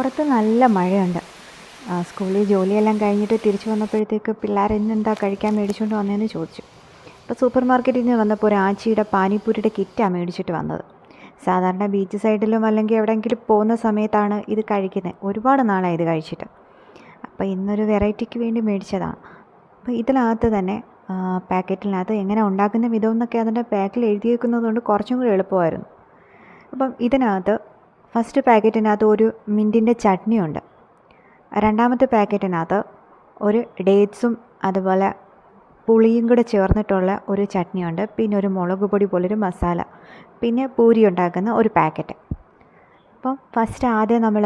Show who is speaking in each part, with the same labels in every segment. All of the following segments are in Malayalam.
Speaker 1: പുറത്ത് നല്ല മഴയുണ്ട്. സ്കൂളിൽ ജോലിയെല്ലാം കഴിഞ്ഞിട്ട് തിരിച്ചു വന്നപ്പോഴത്തേക്ക് പിള്ളേർ കഴിക്കാൻ മേടിച്ചുകൊണ്ട് വന്നതെന്ന് ചോദിച്ചു. അപ്പോൾ സൂപ്പർ മാർക്കറ്റിൽ നിന്ന് വന്നപ്പോൾ ഒരു ആച്ചിയുടെ പാനിപ്പൂരിയുടെ കിറ്റാണ് മേടിച്ചിട്ട് വന്നത്. സാധാരണ ബീച്ച് സൈഡിലും അല്ലെങ്കിൽ എവിടെയെങ്കിലും പോകുന്ന സമയത്താണ് ഇത് കഴിക്കുന്നത്. ഒരുപാട് നാളായി ഇത് കഴിച്ചിട്ട്. അപ്പോൾ ഇന്നൊരു വെറൈറ്റിക്ക് വേണ്ടി മേടിച്ചതാണ്. അപ്പോൾ ഇതിനകത്ത് തന്നെ പാക്കറ്റിനകത്ത് എങ്ങനെ ഉണ്ടാക്കുന്ന വിധം എന്നൊക്കെ അതിന്റെ പാക്കിൽ എഴുതിയേക്കുന്നത് കൊണ്ട് കുറച്ചും കൂടി എളുപ്പമായിരുന്നു. അപ്പം ഇതിനകത്ത് ഫസ്റ്റ് പാക്കറ്റിനകത്ത് ഒരു മിന്റിന്റെ ചട്നിയുണ്ട്. രണ്ടാമത്തെ പാക്കറ്റിനകത്ത് ഒരു ഡേറ്റ്സും അതുപോലെ പുളിയും കൂടെ ചേർന്നിട്ടുള്ള ഒരു ചട്നിയുണ്ട്. പിന്നെ ഒരു മുളക് പൊടി പോലൊരു മസാല. പിന്നെ പൂരി ഉണ്ടാക്കുന്ന ഒരു പാക്കറ്റ്. അപ്പം ഫസ്റ്റ് ആദ്യം നമ്മൾ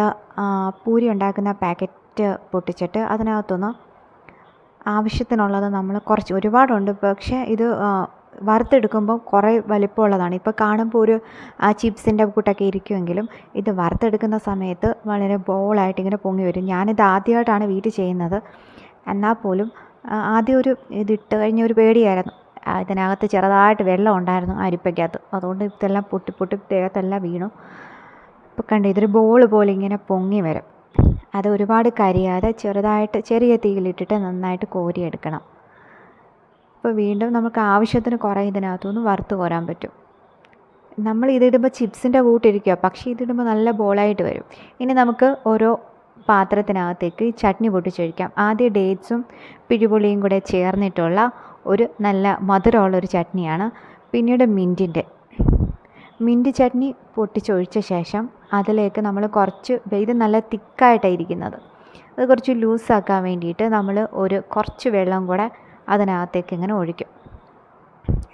Speaker 1: പൂരി ഉണ്ടാക്കുന്ന പാക്കറ്റ് പൊട്ടിച്ചിട്ട് അതിനകത്തുനിന്ന് ആവശ്യത്തിനുള്ളത് നമ്മൾ കുറച്ച് ഒരുപാടുണ്ട്. പക്ഷേ ഇത് വറുത്തെടുക്കുമ്പോൾ കുറേ വലിപ്പമുള്ളതാണ്. ഇപ്പോൾ കാണുമ്പോൾ ഒരു ആ ചിപ്സിന്റെ കൂട്ടൊക്കെ ഇരിക്കുമെങ്കിലും ഇത് വറുത്തെടുക്കുന്ന സമയത്ത് വളരെ ബോളായിട്ട് ഇങ്ങനെ പൊങ്ങി വരും. ഞാനിത് ആദ്യമായിട്ടാണ് വീട്ടിൽ ചെയ്യുന്നത്. എന്നാൽ പോലും ആദ്യം ഒരു ഇതിട്ട് കഴിഞ്ഞ ഒരു പേടിയായിരുന്നു. ഇതിനകത്ത് ചെറുതായിട്ട് വെള്ളം ഉണ്ടായിരുന്നു അരിപ്പയ്ക്കകത്ത്. അതുകൊണ്ട് ഇതെല്ലാം പൊട്ടി പൊട്ടി ദേഹത്തെല്ലാം വീണു. ഇപ്പോൾ കണ്ടു ഇതൊരു ബോൾ പോലെ ഇങ്ങനെ പൊങ്ങി വരും. അത് ഒരുപാട് കരിയാതെ ചെറുതായിട്ട് ചെറിയ തീയിലിട്ടിട്ട് നന്നായിട്ട് കോരിയെടുക്കണം. അപ്പോൾ വീണ്ടും നമുക്ക് ആവശ്യത്തിന് കുറേ ഇതിനകത്തുനിന്ന് വറുത്ത് കോരാൻ പറ്റും. നമ്മൾ ഇതിടുമ്പോൾ ചിപ്സിന്റെ കൂട്ടിരിക്കുക പക്ഷേ ഇതിടുമ്പോൾ നല്ല ബോളായിട്ട് വരും. ഇനി നമുക്ക് ഓരോ പാത്രത്തിനകത്തേക്ക് ഈ ചട്നി പൊട്ടിച്ചൊഴിക്കാം. ആദ്യം ഡേറ്റ്സും പിഴിപുളിയും കൂടെ ചേർന്നിട്ടുള്ള ഒരു നല്ല മധുരമുള്ളൊരു ചട്നിയാണ് പിന്നീട് മിന്റിന്റെ. മിന്റ് ചട്നി പൊട്ടിച്ചൊഴിച്ച ശേഷം അതിലേക്ക് നമ്മൾ കുറച്ച് ഇത് നല്ല തിക്കായിട്ടാണ് ഇരിക്കുന്നത്. അത് കുറച്ച് ലൂസാക്കാൻ വേണ്ടിയിട്ട് നമ്മൾ ഒരു കുറച്ച് വെള്ളം കൂടെ അതിനകത്തേക്ക് ഇങ്ങനെ ഒഴിക്കും.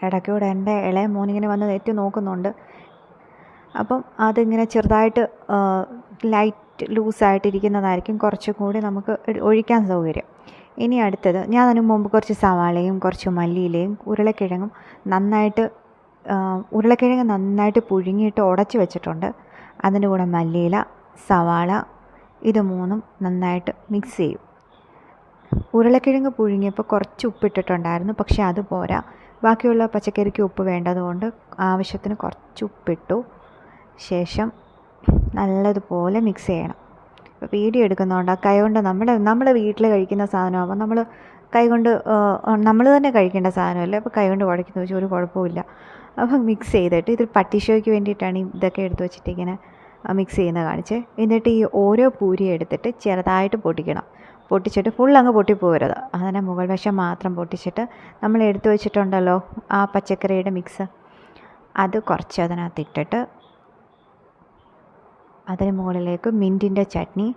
Speaker 1: ഇടയ്ക്കൂടെ എന്റെ ഇളയ മോനിങ്ങനെ വന്ന് എത്തി നോക്കുന്നുണ്ട്. അപ്പം അതിങ്ങനെ ചെറുതായിട്ട് ലൈറ്റ് ലൂസായിട്ടിരിക്കുന്നതായിരിക്കും കുറച്ചും കൂടി നമുക്ക് ഒഴിക്കാൻ സൗകര്യം. ഇനി അടുത്തത് ഞാൻ അതിന് മുമ്പ് കുറച്ച് സവാളയും കുറച്ച് മല്ലിയിലയും ഉരുളക്കിഴങ്ങും നന്നായിട്ട് ഉരുളക്കിഴങ്ങ് നന്നായിട്ട് പുഴുങ്ങിയിട്ട് ഉടച്ച് വെച്ചിട്ടുണ്ട്. അതിന്റെ കൂടെ മല്ലിയില സവാള ഇത് മൂന്നും നന്നായിട്ട് മിക്സ് ചെയ്യും. ഉരുളക്കിഴങ്ങ് പുഴുങ്ങിയപ്പോൾ കുറച്ച് ഉപ്പിട്ടിട്ടുണ്ടായിരുന്നു പക്ഷേ അത് പോരാ. ബാക്കിയുള്ള പച്ചക്കറിക്ക് ഉപ്പ് വേണ്ടതുകൊണ്ട് ആവശ്യത്തിന് കുറച്ച് ഉപ്പിട്ടു. ശേഷം നല്ലതുപോലെ മിക്സ് ചെയ്യണം. ഇപ്പോൾ വീഡിയോ എടുക്കുന്നതുകൊണ്ട് ആ കൈകൊണ്ട് നമ്മുടെ നമ്മുടെ വീട്ടിൽ കഴിക്കുന്ന സാധനമാകുമ്പോൾ നമ്മൾ കൈകൊണ്ട് നമ്മൾ തന്നെ കഴിക്കേണ്ട സാധനമല്ലേ? അപ്പോൾ കൈകൊണ്ട് ഉടയ്ക്കുന്ന വെച്ചാൽ ഒരു കുഴപ്പമില്ല അപ്പം മിക്സ് ചെയ്തിട്ട് ഇത് പട്ടിഷോയ്ക്ക് വേണ്ടിയിട്ടാണ് ഇതൊക്കെ എടുത്ത് വെച്ചിട്ടിങ്ങനെ മിക്സ് ചെയ്യുന്നത് കാണിച്ച്. എന്നിട്ട് ഈ ഓരോ പൂരി എടുത്തിട്ട് ചെറുതായിട്ട് പൊട്ടിക്കണം പൊട്ടിച്ചിട്ട് ഫുൾ അങ്ങ് പൊട്ടിപ്പോകരുത് അതിന്റെ മുകൾ വശം മാത്രം പൊട്ടിച്ചിട്ട് നമ്മൾ എടുത്തു വെച്ചിട്ടുണ്ടല്ലോ ആ പച്ചക്കറിയുടെ മിക്സ് അത് കുറച്ച് അതിനകത്ത് ഇട്ടിട്ട് അതിന് മുകളിലേക്ക് മിന്റിന്റെ ചട്നി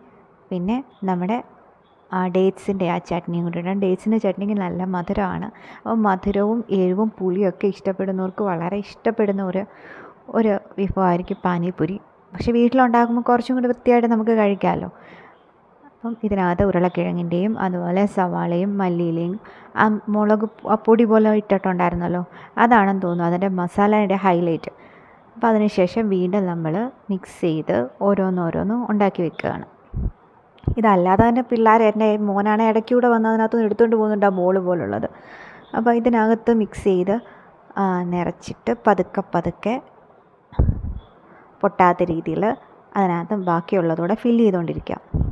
Speaker 1: പിന്നെ നമ്മുടെ ആ ഡേറ്റ്സിന്റെ ആ ചട്നിയും കൂടി ഇടാം. ഡേറ്റ്സിന്റെ ചട്നിക്ക് നല്ല മധുരമാണ്. അപ്പോൾ മധുരവും എരിവും പുളിയൊക്കെ ഇഷ്ടപ്പെടുന്നവർക്ക് വളരെ ഇഷ്ടപ്പെടുന്ന ഒരു ഒരു വിഭവമായിരിക്കും പാനിപ്പുരി. പക്ഷേ വീട്ടിലുണ്ടാക്കുമ്പോൾ കുറച്ചും കൂടി വൃത്തിയായിട്ട് നമുക്ക് കഴിക്കാമല്ലോ. അപ്പം ഇതിനകത്ത് ഉരുളക്കിഴങ്ങിന്റെയും അതുപോലെ സവാളയും മല്ലിയിലയും ആ മുളക് പൊടി പോലെ ഇട്ടിട്ടുണ്ടായിരുന്നല്ലോ. അതാണെന്ന് തോന്നുന്നു അതിന്റെ മസാലയുടെ ഹൈലൈറ്റ്. അപ്പോൾ അതിനുശേഷം വീണ്ടും നമ്മൾ മിക്സ് ചെയ്ത് ഓരോന്നോരോന്നും ഉണ്ടാക്കി വെക്കുകയാണ്. ഇതല്ലാതെ തന്നെ പിള്ളേർ എന്റെ മോനാണ് ഇടയ്ക്കൂടെ വന്ന് അതിനകത്ത് എടുത്തുകൊണ്ട് പോകുന്നുണ്ട് ആ ബോൾ പോലുള്ളത്. അപ്പോൾ ഇതിനകത്ത് മിക്സ് ചെയ്ത് നിറച്ചിട്ട് പതുക്കെ പതുക്കെ പൊട്ടാത്ത രീതിയിൽ അതിനകത്ത് ബാക്കിയുള്ളതോടെ ഫില്ല് ചെയ്തുകൊണ്ടിരിക്കുക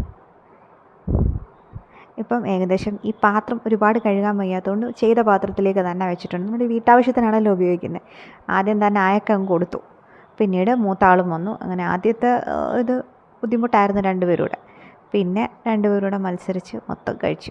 Speaker 1: ഇപ്പം ഏകദേശം ഈ പാത്രം ഒരുപാട് കഴുകാൻ വയ്യാത്തതുകൊണ്ട് ചെയ്ത പാത്രത്തിലേക്ക് തന്നെ വെച്ചിട്ടുണ്ട്. നമ്മുടെ വീട്ടാവശ്യത്തിനാണല്ലോ ഉപയോഗിക്കുന്നത്. ആദ്യം തന്നെ അയക്കം കൊടുത്തു. പിന്നീട് മൂത്താളും വന്നു. അങ്ങനെ ആദ്യത്തെ ഇത് ബുദ്ധിമുട്ടായിരുന്നു രണ്ടുപേരൂടെ. പിന്നെ രണ്ടുപേരൂടെ മത്സരിച്ച് മൊത്തം കഴിച്ചു.